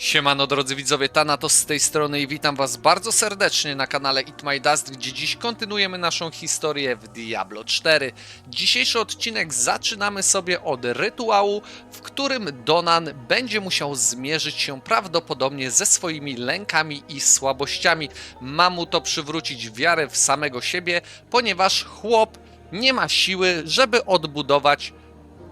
Siemano drodzy widzowie, Thanatos z tej strony i witam was bardzo serdecznie na kanale It My Dust, gdzie dziś kontynuujemy naszą historię w Diablo 4. Dzisiejszy odcinek zaczynamy sobie od rytuału, w którym Donan będzie musiał zmierzyć się prawdopodobnie ze swoimi lękami i słabościami. Ma mu to przywrócić wiarę w samego siebie, ponieważ chłop nie ma siły, żeby odbudować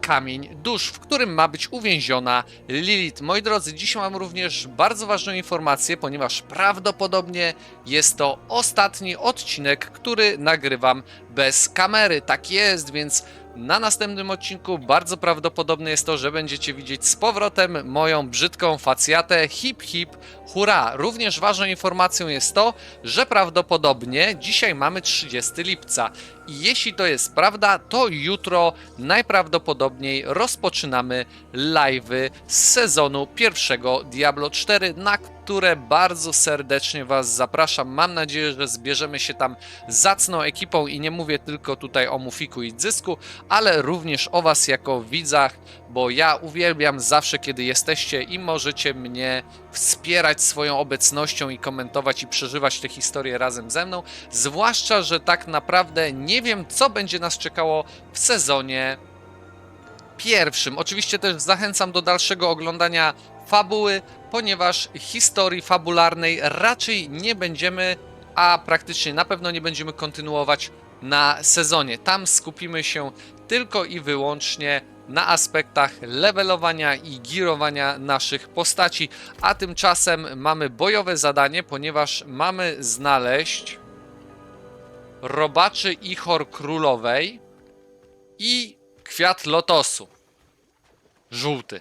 kamień dusz, w którym ma być uwięziona Lilith. Moi drodzy, dziś mam również bardzo ważną informację, ponieważ prawdopodobnie jest to ostatni odcinek, który nagrywam bez kamery. Tak jest, więc na następnym odcinku bardzo prawdopodobne jest to, że będziecie widzieć z powrotem moją brzydką facjatę hip hip hurra. Również ważną informacją jest to, że prawdopodobnie dzisiaj mamy 30 lipca i jeśli to jest prawda, to jutro najprawdopodobniej rozpoczynamy live'y z sezonu pierwszego Diablo 4, na które bardzo serdecznie Was zapraszam. Mam nadzieję, że zbierzemy się tam zacną ekipą i nie mówię tylko tutaj o Mufiku i Dzysku, ale również o Was jako widzach, bo ja uwielbiam zawsze, kiedy jesteście i możecie mnie wspierać swoją obecnością i komentować i przeżywać te historie razem ze mną. Zwłaszcza, że tak naprawdę nie wiem, co będzie nas czekało w sezonie pierwszym. Oczywiście też zachęcam do dalszego oglądania fabuły, ponieważ historii fabularnej raczej nie będziemy, a praktycznie na pewno nie będziemy kontynuować na sezonie. Tam skupimy się tylko i wyłącznie na aspektach levelowania i girowania naszych postaci, a tymczasem mamy bojowe zadanie, ponieważ mamy znaleźć robaczy Ichor Królowej i kwiat lotosu. Żółty.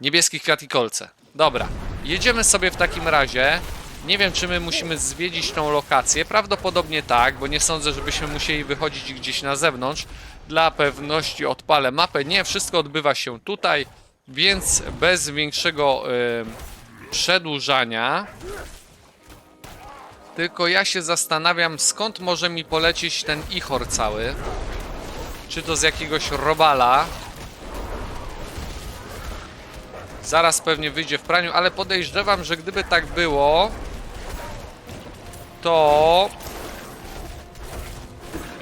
Niebieski kwiat i kolce. Dobra, jedziemy sobie w takim razie. Nie wiem, czy my musimy zwiedzić tą lokację. Prawdopodobnie tak, bo nie sądzę, żebyśmy musieli wychodzić gdzieś na zewnątrz. Dla pewności odpalę mapę. Nie, wszystko odbywa się tutaj, więc bez większego przedłużania. Tylko ja się zastanawiam, skąd może mi polecieć ten ichor cały. Czy to z jakiegoś robala? Zaraz pewnie wyjdzie w praniu, ale podejrzewam, że gdyby tak było, to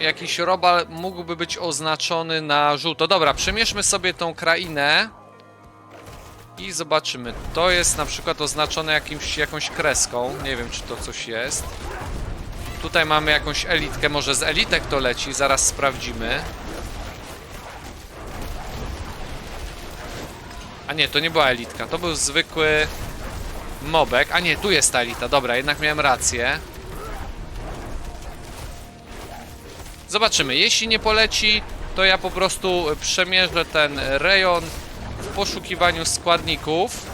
jakiś robal mógłby być oznaczony na żółto. Dobra, przemierzmy sobie tą krainę i zobaczymy. To jest na przykład oznaczone jakimś, jakąś kreską. Nie wiem, czy to coś jest. Tutaj mamy jakąś elitkę. Może z elitek to leci. Zaraz sprawdzimy. A nie, to nie była elitka. To był zwykły mobek. A nie, tu jest ta elita. Dobra, jednak miałem rację. Zobaczymy. Jeśli nie poleci, to ja po prostu przemierzę ten rejon w poszukiwaniu składników.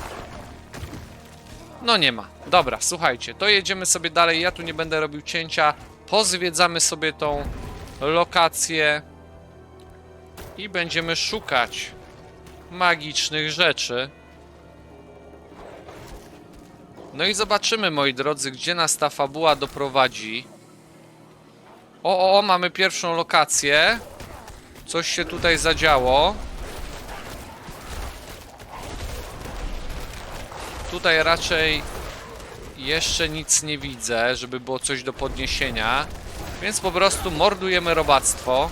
No nie ma. Dobra, słuchajcie, to jedziemy sobie dalej. Ja tu nie będę robił cięcia. Pozwiedzamy sobie tą lokację i będziemy szukać magicznych rzeczy. No i zobaczymy, moi drodzy, gdzie nas ta fabuła doprowadzi. O, o, mamy pierwszą lokację. Coś się tutaj zadziało. Tutaj raczej jeszcze nic nie widzę, żeby było coś do podniesienia. Więc po prostu mordujemy robactwo.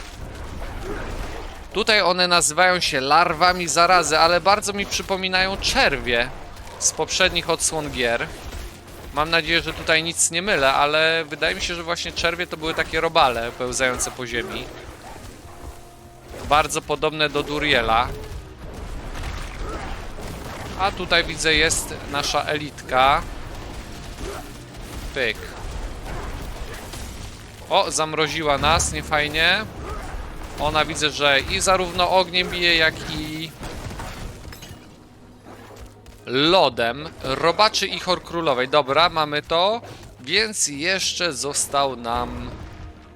Tutaj one nazywają się larwami zarazy, ale bardzo mi przypominają czerwie z poprzednich odsłon gier. Mam nadzieję, że tutaj nic nie mylę, ale wydaje mi się, że właśnie czerwie to były takie robale pełzające po ziemi. Bardzo podobne do Duriela. A tutaj widzę jest nasza elitka. Pyk. O, zamroziła nas, niefajnie. Ona widzę, że i zarówno ogniem bije, jak i lodem. Robaczy i chor królowej. Dobra, mamy to. Więc jeszcze został nam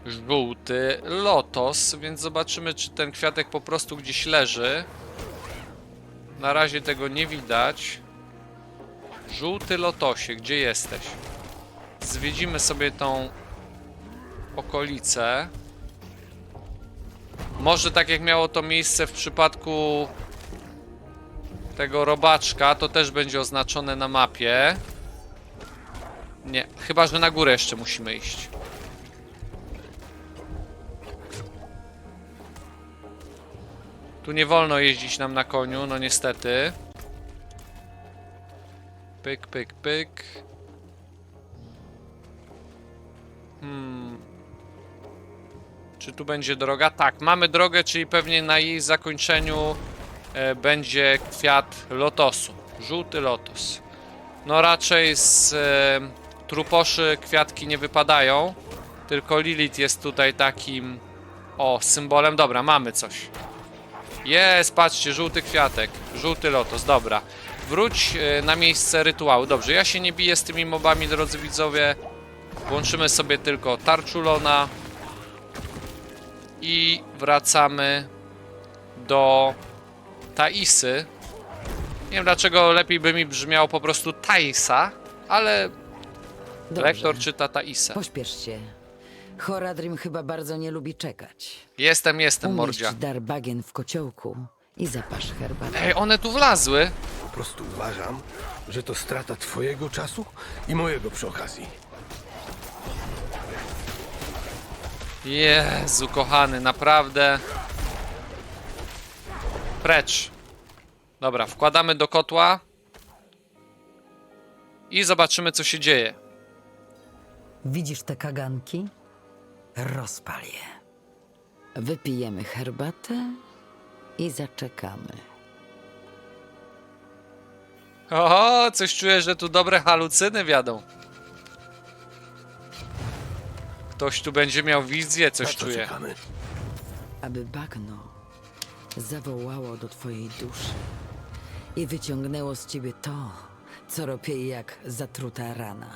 żółty lotos, więc zobaczymy, czy ten kwiatek po prostu gdzieś leży. Na razie tego nie widać. Żółty lotosie, gdzie jesteś? Zwiedzimy sobie tą okolicę. Może tak jak miało to miejsce w przypadku tego robaczka, to też będzie oznaczone na mapie. Nie, chyba że na górę jeszcze musimy iść. Tu nie wolno jeździć nam na koniu, no niestety. Pyk, pyk, pyk. Hmm. Czy tu będzie droga? Tak, mamy drogę, czyli pewnie na jej zakończeniu będzie kwiat lotosu. Żółty lotos. No raczej z e, truposzy kwiatki nie wypadają, tylko Lilith jest tutaj takim o, symbolem. Dobra, mamy coś. Jest, patrzcie, żółty kwiatek, żółty lotos, dobra. Wróć e, na miejsce rytuału. Dobrze, ja się nie biję z tymi mobami, drodzy widzowie. Włączymy sobie tylko Tarczulona. I wracamy do Taisy. Nie wiem dlaczego lepiej by mi brzmiało po prostu Taisa, ale Dobrze. lektor czyta Taisę. Pośpiesz się. Horadrim chyba bardzo nie lubi czekać. Jestem, jestem, Umieść mordzia. dar bagien w kociołku i zapasz herbatę. Ej, one tu wlazły. Po prostu uważam, że to strata twojego czasu i mojego przy okazji. Jezu, kochany, naprawdę. Precz. Dobra, wkładamy do kotła. I zobaczymy, co się dzieje. Widzisz te kaganki? Rozpal je. Wypijemy herbatę i zaczekamy. Oho, coś czuję, że tu dobre halucyny wiadą. Ktoś tu będzie miał wizję, coś co czuję. czekamy? Aby bagno zawołało do twojej duszy i wyciągnęło z ciebie to, co ropieje jak zatruta rana.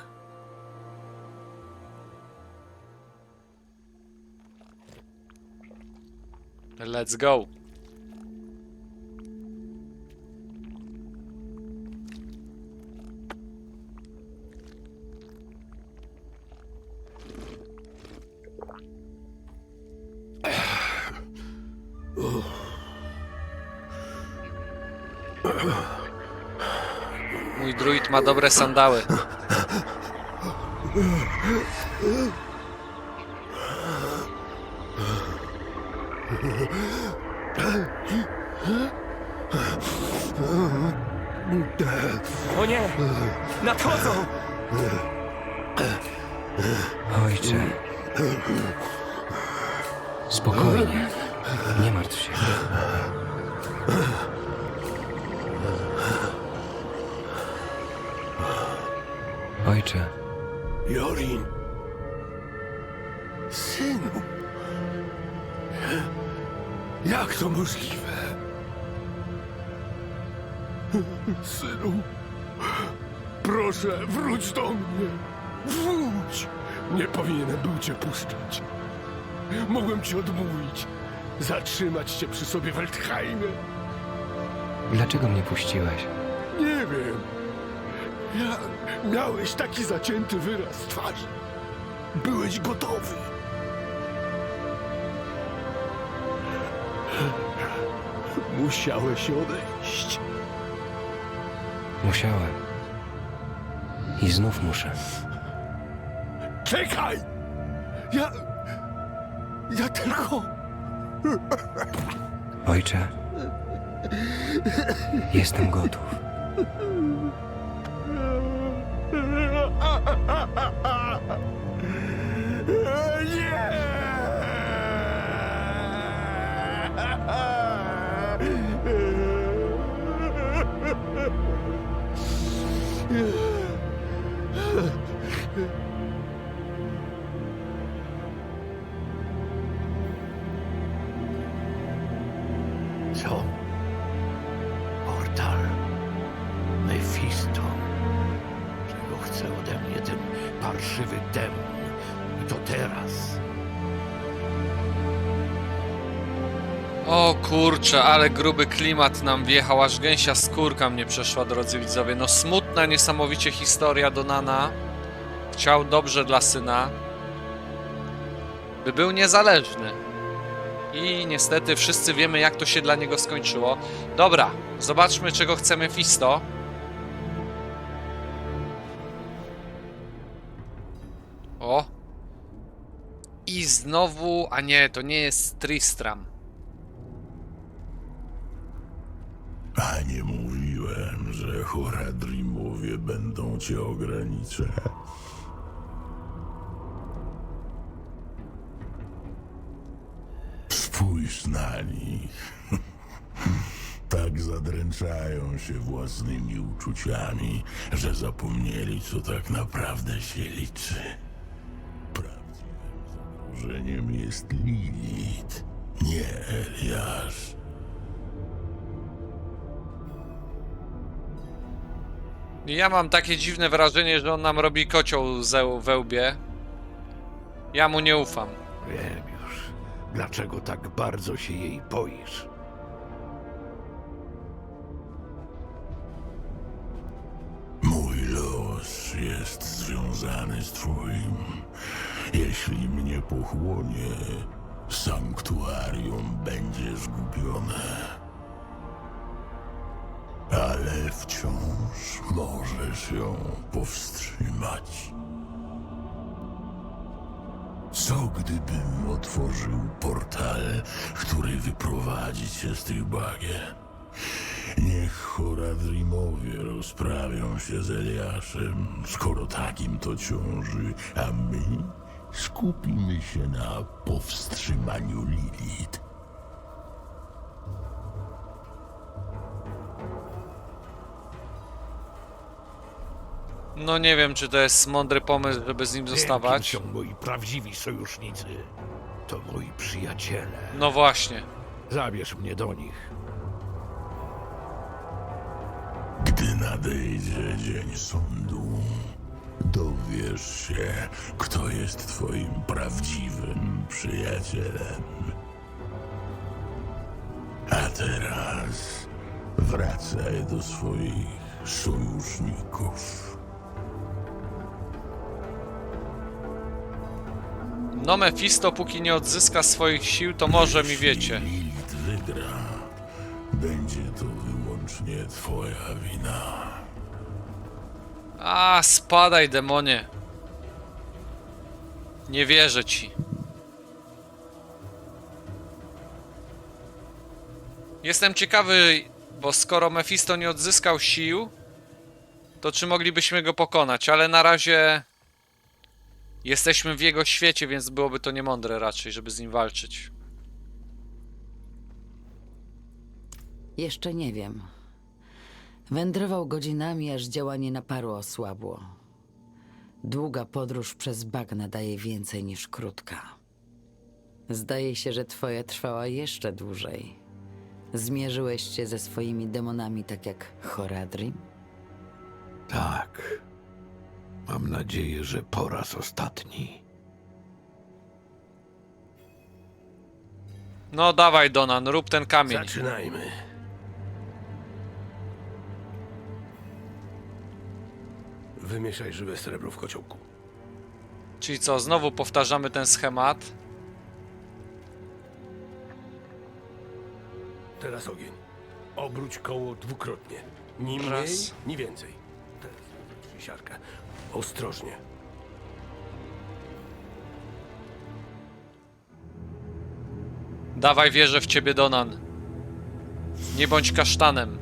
Let's go. Ma dobre sandały. O nie! Nadchodzą! Ojcze. Spokojnie. Nie martw się. Ojcze, Jorin. Synu. Jak to możliwe? Synu. Proszę, wróć do mnie. Wróć. Nie powinienem był cię puszczać. Mogłem ci odmówić. Zatrzymać cię przy sobie w Eltheimie. dlaczego mnie puściłeś? Nie wiem. Ja... Miałeś taki zacięty wyraz twarzy. Byłeś gotowy. Musiałeś odejść. Musiałem. I znów muszę. Czekaj! Ja... Ja tylko... Ojcze, jestem gotów. Co? Parszywy demon? I to teraz. O kurczę, ale gruby klimat nam wjechał, aż gęsia skórka mnie przeszła, drodzy widzowie. No smutna niesamowicie historia Donana. Chciał dobrze dla syna. By był niezależny. I niestety wszyscy wiemy, jak to się dla niego skończyło. Dobra, zobaczmy, czego chce Mephisto. Znowu, a nie, to nie jest Tristram. A nie mówiłem, że Horadrimowie będą cię ograniczać. Spójrz na nich. Tak zadręczają się własnymi uczuciami, że zapomnieli, co tak naprawdę się liczy. Zagrożeniem jest Lilith, nie Eliasz. Ja mam takie dziwne wrażenie, że on nam robi kocioł ze- we łbie. Ja mu nie ufam. Wiem już, dlaczego tak bardzo się jej boisz. Mój los jest związany z twoim. Jeśli mnie pochłonie, sanktuarium będzie zgubione. Ale wciąż możesz ją powstrzymać. Co gdybym otworzył portal, który wyprowadzi cię z tych bagien? Niech Horadrimowie rozprawią się z Eliaszem, skoro takim to ciąży, a my skupimy się na powstrzymaniu Lilith. No nie wiem, czy to jest mądry pomysł, żeby z nim Wiem, kim zostawać. są moi prawdziwi sojusznicy. To moi przyjaciele. No właśnie. Zabierz mnie do nich. Gdy nadejdzie dzień sądu, dowiesz się, kto jest twoim prawdziwym przyjacielem. A teraz wracaj do swoich sojuszników. No Mephisto, póki nie odzyska swoich sił, to może mi wiecie. Jeśli Lilith wygra, będzie to wyłącznie twoja wina. A, spadaj, demonie. Nie wierzę ci. Jestem ciekawy, bo skoro Mephisto nie odzyskał sił, to czy moglibyśmy go pokonać, ale na razie jesteśmy w jego świecie, więc byłoby to niemądre raczej, żeby z nim walczyć. Jeszcze nie wiem. Wędrował godzinami, aż działanie naparu osłabło. Długa podróż przez bagna daje więcej niż krótka. Zdaje się, że twoja trwała jeszcze dłużej. Zmierzyłeś się ze swoimi demonami tak jak Horadrim? Tak. Mam nadzieję, że po raz ostatni. No dawaj, Donan, rób ten kamień. Zaczynajmy. Wymieszaj żywe srebro w kociołku. Czyli co, znowu powtarzamy ten schemat. Teraz ogień. Obróć koło dwukrotnie. Ni mniej, Raz. ni więcej. Teraz wywróć siarkę. Ostrożnie. Dawaj, wierzę w ciebie, Donan. Nie bądź kasztanem.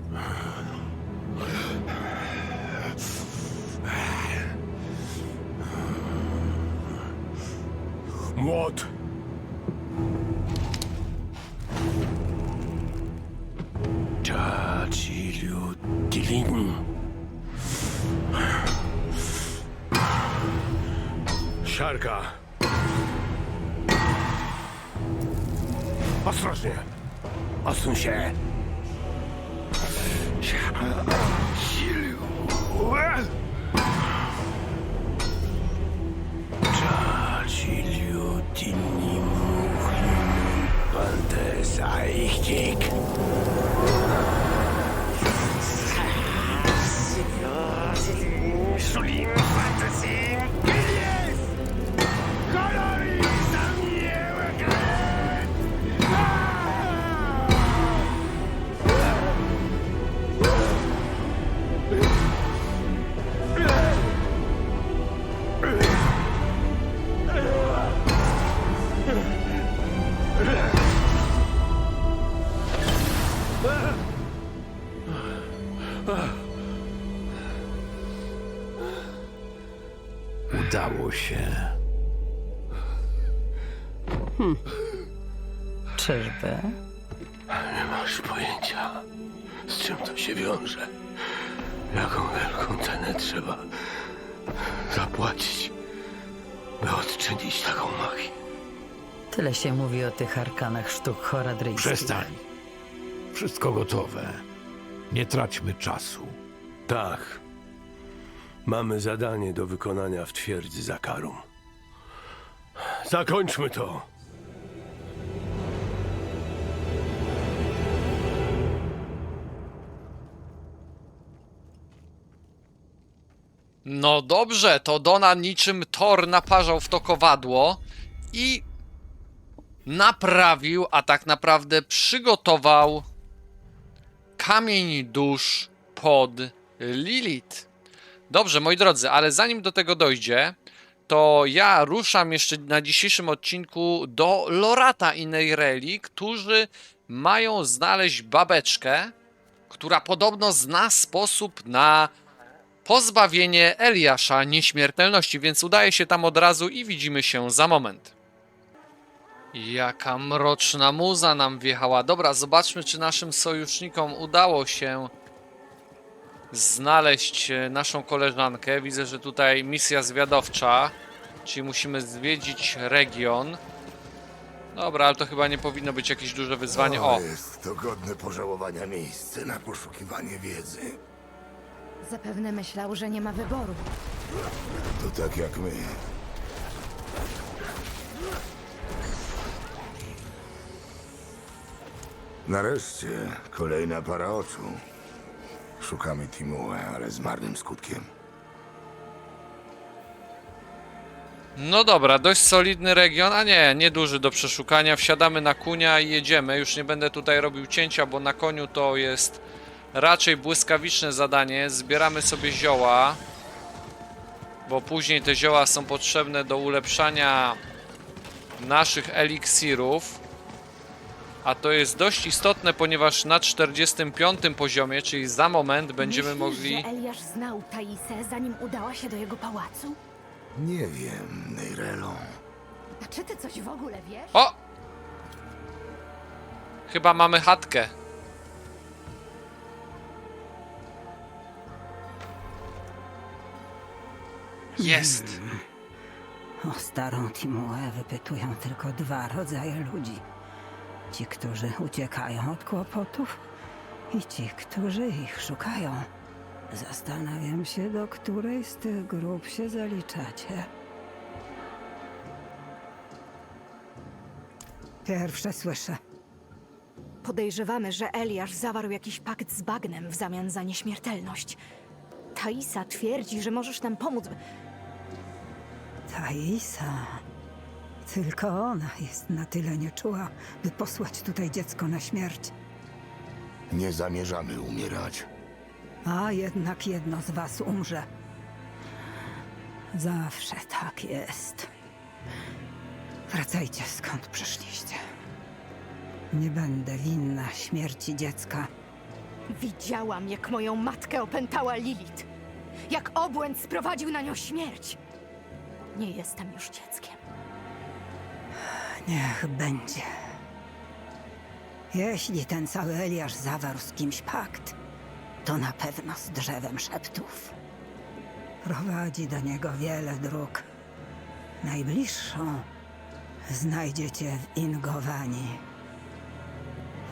Вот. Чачилю Шарка. Осторожнее. Осунься. magic. Się mówi o tych arkanach sztuk choradryjskich. Przestań. Wszystko gotowe. Nie traćmy czasu. Tak. Mamy zadanie do wykonania w twierdzy Zakarum. Zakończmy to. No dobrze, to Dona niczym Thor naparzał w to kowadło i naprawił, a tak naprawdę przygotował kamień dusz pod Lilith. Dobrze, moi drodzy, ale zanim do tego dojdzie, to ja ruszam jeszcze na dzisiejszym odcinku do Lorata i Neireli, którzy mają znaleźć babeczkę, która podobno zna sposób na pozbawienie Eliasza nieśmiertelności, więc udaje się tam od razu i widzimy się za moment. Jaka mroczna muza nam wjechała. Dobra, zobaczmy, czy naszym sojusznikom udało się znaleźć e, naszą koleżankę. Widzę, że tutaj misja zwiadowcza, czyli musimy zwiedzić region. Dobra, ale to chyba nie powinno być jakieś duże wyzwanie. O, Jest to godne pożałowania miejsce na poszukiwanie wiedzy. Zapewne myślał, że nie ma wyboru. To tak jak my. Nareszcie kolejna para oczu. Szukamy Timue, ale z marnym skutkiem. No dobra, dość solidny region, a nie, nieduży do przeszukania. Wsiadamy na kunia i jedziemy. Już nie będę tutaj robił cięcia, bo na koniu to jest raczej błyskawiczne zadanie. Zbieramy sobie zioła, bo później te zioła są potrzebne do ulepszania naszych eliksirów. A to jest dość istotne, ponieważ na 45 poziomie, czyli za moment, będziemy Myślisz, mogli... że Eliasz znał Taisę, zanim udała się do jego pałacu? Nie wiem, Neirelo. A czy ty coś w ogóle wiesz? O! Chyba mamy chatkę. Jest. O starą Timuę wypytują tylko dwa rodzaje ludzi. Ci, którzy uciekają od kłopotów i ci, którzy ich szukają. Zastanawiam się, do której z tych grup się zaliczacie. Pierwsze słyszę. Podejrzewamy, że Eliasz zawarł jakiś pakt z bagnem w zamian za nieśmiertelność. Taisa twierdzi, że możesz nam pomóc. Taisa. Tylko ona jest na tyle nieczuła, by posłać tutaj dziecko na śmierć. Nie zamierzamy umierać. A jednak jedno z was umrze. Zawsze tak jest. Wracajcie skąd przyszliście. Nie będę winna śmierci dziecka. Widziałam, jak moją matkę opętała Lilith. Jak obłęd sprowadził na nią śmierć. Nie jestem już dzieckiem. Niech będzie. Jeśli ten cały Eliasz zawarł z kimś pakt, to na pewno z drzewem szeptów. Prowadzi do niego wiele dróg. Najbliższą znajdziecie w Ingowani.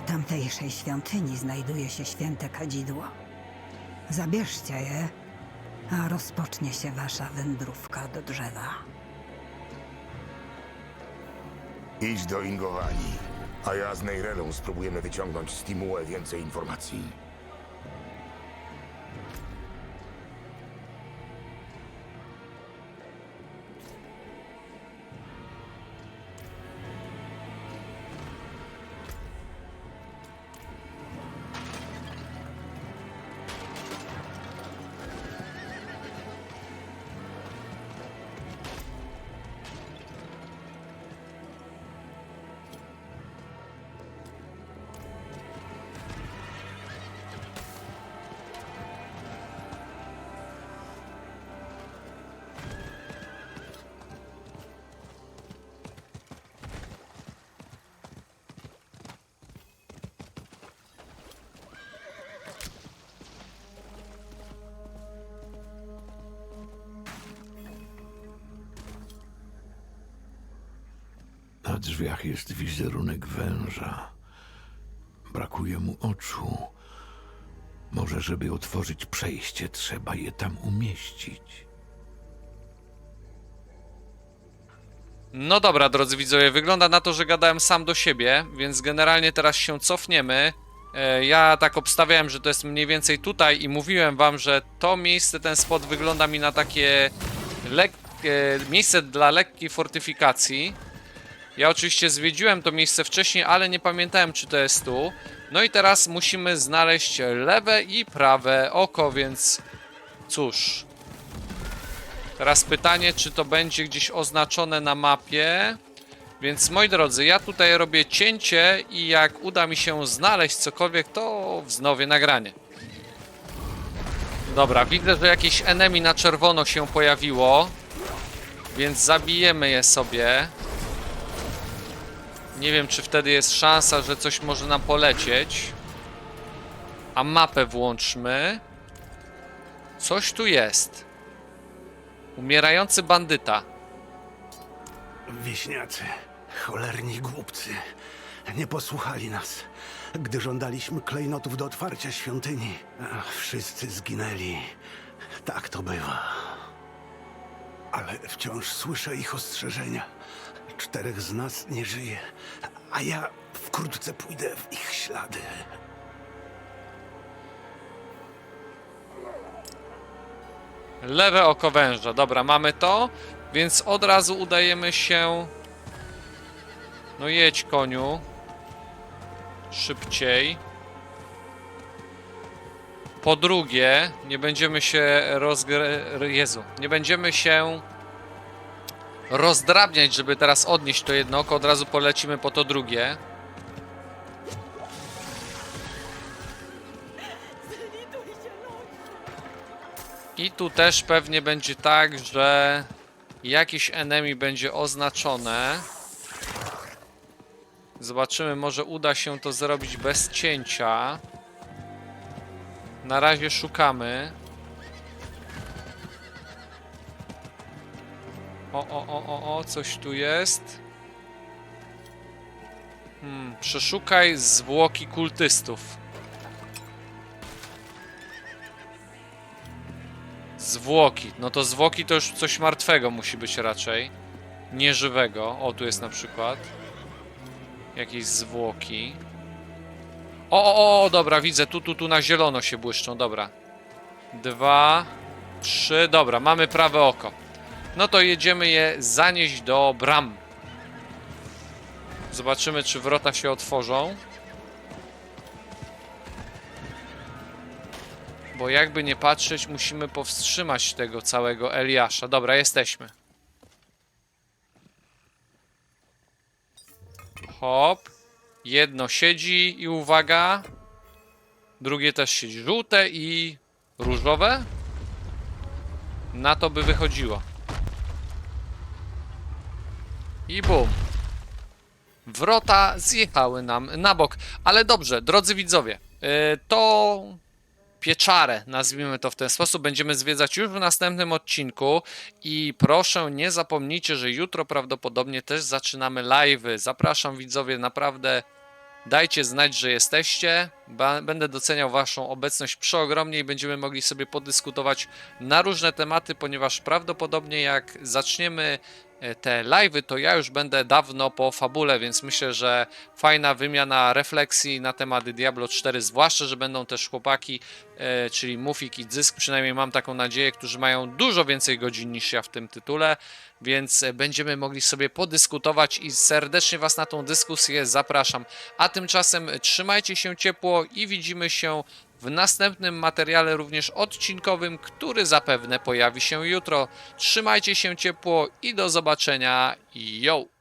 W tamtejszej świątyni znajduje się święte kadzidło. Zabierzcie je, a rozpocznie się wasza wędrówka do drzewa. Idź do Ingowani, a ja z Neirelą spróbujemy wyciągnąć z Timue więcej informacji. Drzwiach jest wizerunek węża. Brakuje mu oczu. Może, żeby otworzyć przejście, trzeba je tam umieścić. No dobra, drodzy widzowie, wygląda na to, że gadałem sam do siebie, więc generalnie teraz się cofniemy. E, Ja tak obstawiałem, że to jest mniej więcej tutaj i mówiłem wam, że to miejsce, ten spot wygląda mi na takie lekkie, miejsce dla lekkiej fortyfikacji. Ja oczywiście zwiedziłem to miejsce wcześniej, ale nie pamiętałem, czy to jest tu. No i teraz musimy znaleźć lewe i prawe oko, więc cóż. Teraz pytanie, czy to będzie gdzieś oznaczone na mapie. Więc moi drodzy, ja tutaj robię cięcie i jak uda mi się znaleźć cokolwiek, to wznowię nagranie. Dobra, widzę, że jakieś enemy na czerwono się pojawiło. Więc zabijemy je sobie. Nie wiem, czy wtedy jest szansa, że coś może nam polecieć. A mapę włączmy. Coś tu jest. Umierający bandyta. Wieśniacy, cholerni głupcy, nie posłuchali nas, gdy żądaliśmy klejnotów do otwarcia świątyni. Wszyscy zginęli. Tak to bywa. Ale wciąż słyszę ich ostrzeżenia. Czterech z nas nie żyje, a ja wkrótce pójdę w ich ślady. Lewe oko węża. Dobra, mamy to. Więc od razu udajemy się. No jedź, koniu. Szybciej. Po drugie, nie będziemy się rozgr... Jezu. Nie będziemy się rozdrabniać, żeby teraz odnieść to jedno oko. Od razu polecimy po to drugie. I tu też pewnie będzie tak, że jakiś enemy będzie oznaczone. Zobaczymy, może uda się to zrobić bez cięcia. Na razie szukamy. O, o, o, o, o, coś tu jest. Hmm, przeszukaj zwłoki kultystów. Zwłoki. No to zwłoki to już coś martwego musi być raczej. Nieżywego. O, tu jest na przykład. Jakieś zwłoki. O, o, o, dobra, widzę. Tu, tu, tu na zielono się błyszczą. Dobra. Dwa, trzy. Dobra, mamy prawe oko. No to jedziemy je zanieść do bram. Zobaczymy, czy wrota się otworzą. Bo jakby nie patrzeć, musimy powstrzymać tego całego Eliasza. Dobra, jesteśmy. Hop. Jedno siedzi i uwaga. Drugie też siedzi. Żółte i różowe. Na to by wychodziło. I bum. Wrota zjechały nam na bok. Ale dobrze, drodzy widzowie. Yy, to pieczarę, nazwijmy to w ten sposób, będziemy zwiedzać już w następnym odcinku i proszę nie zapomnijcie, że jutro prawdopodobnie też zaczynamy live'y. Zapraszam widzowie, naprawdę dajcie znać, że jesteście. Będę doceniał waszą obecność przeogromnie i będziemy mogli sobie podyskutować na różne tematy, ponieważ prawdopodobnie jak zaczniemy te live'y, to ja już będę dawno po fabule, więc myślę, że fajna wymiana refleksji na temat Diablo 4, zwłaszcza, że będą też chłopaki, e, czyli Mufik i Zysk, przynajmniej mam taką nadzieję, którzy mają dużo więcej godzin niż ja w tym tytule, więc e, będziemy mogli sobie podyskutować i serdecznie Was na tą dyskusję zapraszam. A tymczasem trzymajcie się ciepło i widzimy się w następnym materiale również odcinkowym, który zapewne pojawi się jutro. Trzymajcie się ciepło i do zobaczenia. Yo!